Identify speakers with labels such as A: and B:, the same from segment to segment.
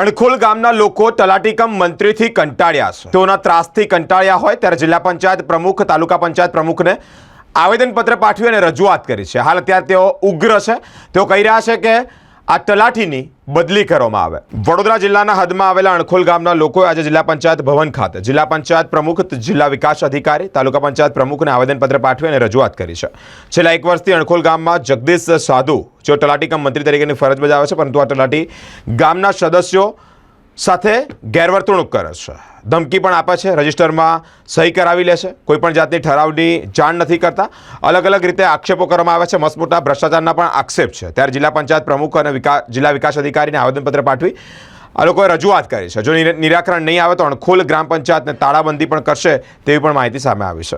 A: અણખોલ ગામના લોકો તલાટીકમ મંત્રીથી કંટાળ્યા છે. તેઓના ત્રાસથી કંટાળ્યા હોય ત્યારે જિલ્લા પંચાયત પ્રમુખ, તાલુકા પંચાયત પ્રમુખને આવેદનપત્ર પાઠવી અને રજૂઆત કરી છે. હાલ અત્યારે તેઓ ઉગ્ર છે. તેઓ કહી રહ્યા છે કે આ તલાટીની બદલી કરવામાં આવે. વડોદરા જિલ્લાના હદમાં આવેલા અણખોલ ગામના લોકોએ આજે જિલ્લા પંચાયત ભવન ખાતે જિલ્લા પંચાયત પ્રમુખ, જિલ્લા વિકાસ અધિકારી, તાલુકા પંચાયત પ્રમુખને આવેદનપત્ર પાઠવી અને રજૂઆત કરી છે. છેલ્લા એક વર્ષથી અણખોલ ગામમાં જગદીશ સાધુ, જેઓ તલાટીકમ મંત્રી તરીકેની ફરજ બજાવે છે, પરંતુ આ તલાટી ગામના સદસ્યો સાથે ગેરવર્તણૂક કરે છે. ધમકી પણ આપે છે, રજિસ્ટરમાં સહી કરાવી લે છે, કોઈ પણ જાતની ઠરાવની જાણ નથી કરતા. અલગ અલગ રીતે આક્ષેપો કરવામાં આવે છે મસમોટા ભ્રષ્ટાચારના પણ આક્ષેપ છે. ત્યારે જિલ્લા પંચાયત પ્રમુખ અને વિકાસ જિલ્લા વિકાસ અધિકારીને આવેદનપત્ર પાઠવી આ લોકોએ રજૂઆત કરી છે. જો નિર- નિરાકરણ નહીં આવે તો અણખોલ ગ્રામ પંચાયતને તાળાબંધી પણ કરશે તેવી પણ માહિતી સામે આવી છે.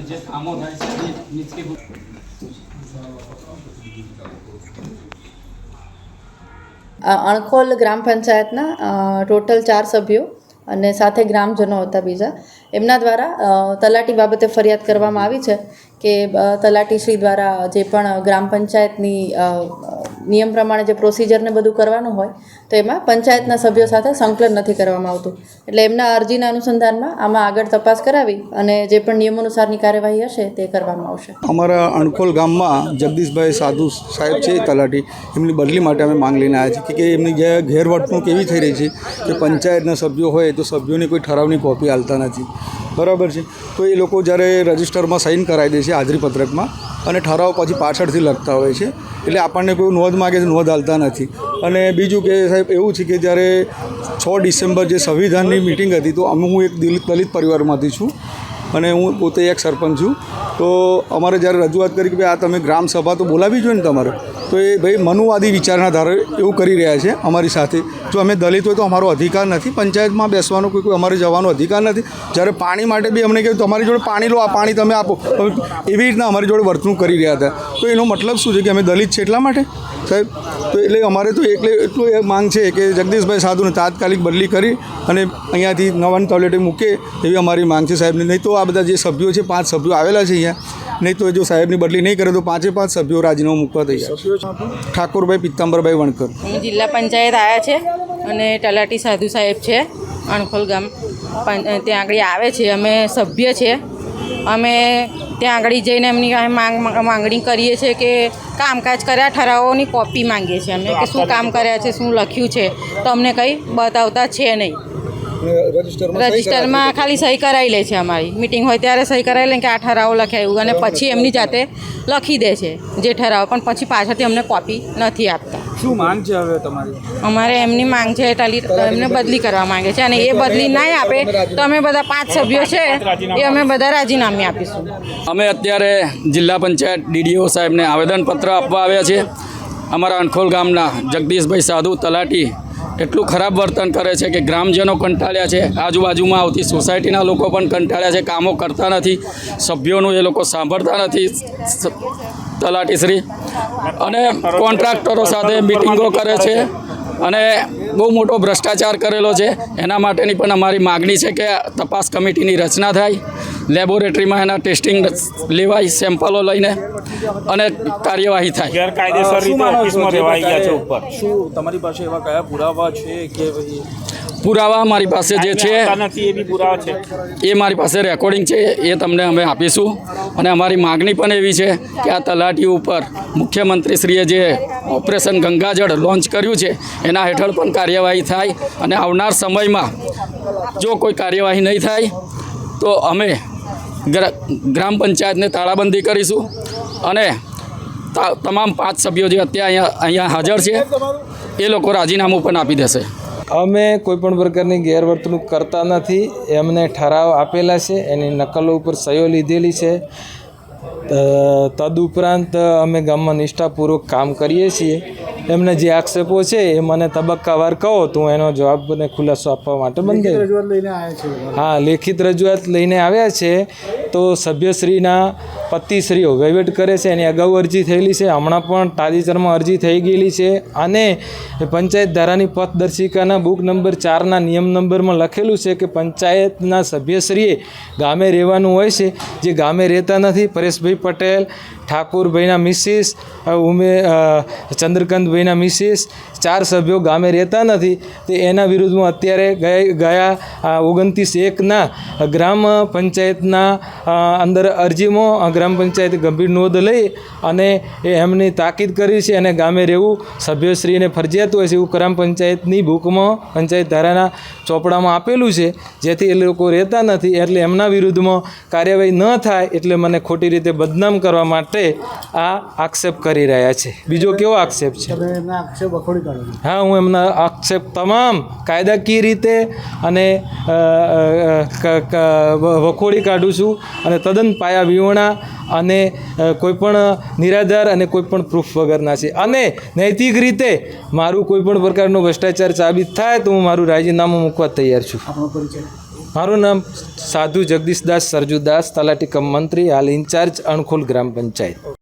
B: જે કામો થાય છે
C: અણખોલ ગ્રામ પંચાયતના ટોટલ ચાર સભ્યો અને સાથે ગ્રામજનો હતા બીજા. એમના દ્વારા તલાટી બાબતે ફરિયાદ કરવામાં આવી છે. કે તલાટી તલાટીશ્રી દ્વારા જે પણ ગ્રામ પંચાયતની નિયમ પ્રમાણે જે પ્રોસિજરને બધું કરવાનું હોય, તો એમાં પંચાયતના સભ્યો સાથે સંકલન નથી કરવામાં આવતું. એટલે એમના અરજીના અનુસંધાનમાં આમાં આગળ તપાસ કરાવી અને જે પણ નિયમો અનુસારની કાર્યવાહી હશે તે કરવામાં આવશે.
D: અમારા અણખોલ ગામમાં જગદીશભાઈ સાધુ સાહેબ છે તલાટી. એમની બદલી માટે અમે માંગ લઈને આવ્યા છીએ કે એમની જે ગેરવર્તણૂક એવી થઈ રહી છે કે પંચાયતના સભ્યો હોય તો સભ્યોની કોઈ ઠરાવની કોપી હાલતા નથી. બરાબર છે? તો એ લોકો જ્યારે રજિસ્ટરમાં સાઇન કરાવી દે છે હાજરી પત્રકમાં અને ઠરાવ પછી પાછળથી લખતા હોય છે. એટલે આપણને કોઈ નોંધ માગે છે, નોંધ હાલતા નથી. અને બીજું કે સાહેબ એવું છે કે જ્યારે છ ડિસેમ્બર જે સંવિધાનની મિટિંગ હતી, તો અમે હું એક દલિત પરિવારમાંથી છું અને હું પોતે એક સરપંચ છું. તો અમારે જ્યારે રજૂઆત કરી કે ભાઈ આ તમે ગ્રામ સભા તો બોલાવી જોઈએ ને તમારે? તો એ ભાઈ મનુવાદી વિચારના ધારે એવું કરી રહ્યા છે અમારી સાથે. જો અમે દલિત હોય તો અમારો અધિકાર નથી. પંચાયતમાં બેસવાનો કોઈ કોઈ અમારે જવાનો અધિકાર નથી. જ્યારે પાણી માટે બી અમને કહ્યું તમારી જોડે પાણી લો, આ પાણી તમે આપો. એવી રીતના અમારી જોડે વર્તણૂક કરી રહ્યા હતા. તો એનો મતલબ શું છે કે અમે દલિત છે એટલા માટે? સાહેબ, તો એટલે અમારે તો એટલે એટલું એ માંગ છે કે જગદીશભાઈ સાધુને તાત્કાલિક બદલી કરી અને અહીંયાથી નવાન ટોયલેટે મૂકે એવી અમારી માંગ છે સાહેબની. નહીં તો આ બધા જે સભ્યો છે, પાંચ સભ્યો આવેલા છે અહીંયા. નહીં તો જો સાહેબની બદલી નહીં કરે તો પાંચે પાંચ સભ્યો રાજીનામું મૂકવા તૈયાર ઠાકોરભાઈ પિત્તાંબરભાઈ વણકર.
E: અમે જિલ્લા પંચાયત આવ્યા છે અને તલાટી સાધુ સાહેબ છે, અણખોલ ગામ. ત્યાં આગળ આવે છે, અમે સભ્ય છે. અમે ત્યાં આગળ જઈને એમની માંગ, માંગણી કરીએ છીએ કે કામકાજ કર્યા, ઠરાવોની કોપી માંગીએ છીએ અમે કે શું કામ કર્યા છે, શું લખ્યું છે, તો અમને કંઈ બતાવતા છે નહીં. રજિસ્ટરમાં ખાલી સહી કરાવી લે છે અમારી. મિટિંગ હોય ત્યારે સહી કરાવી લે કે આ ઠરાવો લખાયું એવું. અને પછી એમની જાતે લખી દે છે જે ઠરાવ. પણ પછી પાછળથી અમને કોપી નથી આપતા.
B: શું માંગ છે હવે તમારી?
E: અમારે એમની માંગ છે ટાલી એમને બદલી. કરવા માંગે છે. અને એ બદલી ના આપે તો અમે બધા પાંચ સભ્યો છે એ અમે બધા રાજીનામે આપીશું.
F: અમે અત્યારે જિલ્લા પંચાયત ડીડીઓ સાહેબને આવેદનપત્ર આપવા આવ્યા છે અમારા અણખોલ ગામના જગદીશભાઈ સાધુ તલાટી એટલું ખરાબ વર્તન કરે છે કે ગ્રામજનો કંટાળ્યા છે. આજુબાજુમાં આવતી સોસાયટીના લોકો પણ કંટાળ્યા છે. કામો કરતા નથી. સભ્યોનું એ લોકો સાંભળતા નથી. તલાટીશ્રી અને કોન્ટ્રાક્ટરો સાથે મિટિંગો કરે છે. અને બહુ મોટો ભ્રષ્ટાચાર કરેલો છે. એના માટેની પણ અમારી માગણી છે કે તપાસ કમિટીની રચના થાય. લેબોરેટરીમાં એના ટેસ્ટિંગ લેવાય, સેમ્પલો લઈને અને કાર્યવાહી થાય.
G: ગેરકાયદેસર રીતે ઓફિસમાં રહેવાઈ ગયા છે ઉપર?
H: શું તમારી પાસે એવા કયા પુરાવા છે કે
F: પુરાવા મારી પાસે જે છે
G: એ બી પુરાવા છે.
F: એ મારી પાસે રેકોર્ડિંગ છે એ તમને અમે આપીશું. અને અમારી માગણી પણ એવી છે કે આ તલાટી ઉપર મુખ્યમંત્રીશ્રીએ જે ઓપરેશન ગંગાજળ લોન્ચ કર્યું છે એના હેઠળ પણ કાર્યવાહી થાય. અને આવનાર સમયમાં જો કોઈ કાર્યવાહી નહીં થાય તો અમે ગ્રામ પંચાયતને તાળાબંધી કરીશું અને તમામ પાંચ સભ્યો જે અત્યારે અહીંયા અહીંયા હાજર છે, એ લોકો રાજીનામું પણ આપી દેશે.
I: અમે કોઈપણ પ્રકારની ગેરવર્તણૂક કરતા નથી. એમને ઠરાવ આપેલા છે, એની નકલો ઉપર સહીઓ લીધેલી છે. તદુપરાંત અમે ગામમાં નિષ્ઠાપૂર્વક કામ કરીએ છીએ. એમને જે આક્ષેપો છે એ મને તબક્કાવાર કહો તો હું એનો જવાબ અને ખુલાસો આપવા માટે બંધ હા લેખિત રજૂઆત લઈને આવ્યા છે. તો સભ્યશ્રીના પતિશ્રીઓ વહીવટ કરે છે, એની અગાઉ અરજી થયેલી છે, હમણાં પણ તાજેતરમાં અરજી થઈ ગયેલી છે અને પંચાયત ધારાની પથદર્શિકાના બુક નંબર ચારના નિયમ નંબરમાં લખેલું છે કે પંચાયતના સભ્યશ્રીએ ગામે રહેવાનું હોય છે, જે ગામે રહેતા નથી, પરેશભાઈ પટેલ, ઠાકુરભાઈના મિસિસ ઉમે ચંદ્રકાંતભાઈના મિસિસ, ચાર સભ્યો ગામે રહેતા નથી, તે એના વિરુદ્ધમાં અત્યારે ગયા ઓગણત્રીસ એકના ગ્રામ પંચાયતના અંદર અરજીમાં ગ્રામ પંચાયત ગંભીર નોંધ લઈ અને એ એમની તાકીદ કરી છે અને ગામે રહેવું સભ્યશ્રીને ફરજિયાત હોય છે એવું ગ્રામ પંચાયતની બુકમાં પંચાયત ધારાના ચોપડામાં આપેલું છે. જેથી એ લોકો રહેતા નથી એટલે એમના વિરુદ્ધમાં કાર્યવાહી ન થાય એટલે મને ખોટી રીતે બદનામ કરવા માટે આ આક્ષેપ કરી રહ્યા છે. બીજો કેવો આક્ષેપ છે? હા હું એમના આક્ષેપ તમામ કાયદાકીય રીતે અને વખોડી કાઢું છું. અને તદ્દન પાયા વિહોણા અને કોઈપણ નિરાધાર અને કોઈપણ પ્રૂફ વગરના છે. અને નૈતિક રીતે મારું કોઈપણ પ્રકારનો ભ્રષ્ટાચાર સાબિત થાય તો હું મારું રાજીનામું મૂકવા તૈયાર છું. મારું નામ સાધુ જગદીશદાસ સરજુદાસ તલાટી કમ મંત્રી હાલ ઇન્ચાર્જ અણખોલ ગ્રામ પંચાયત.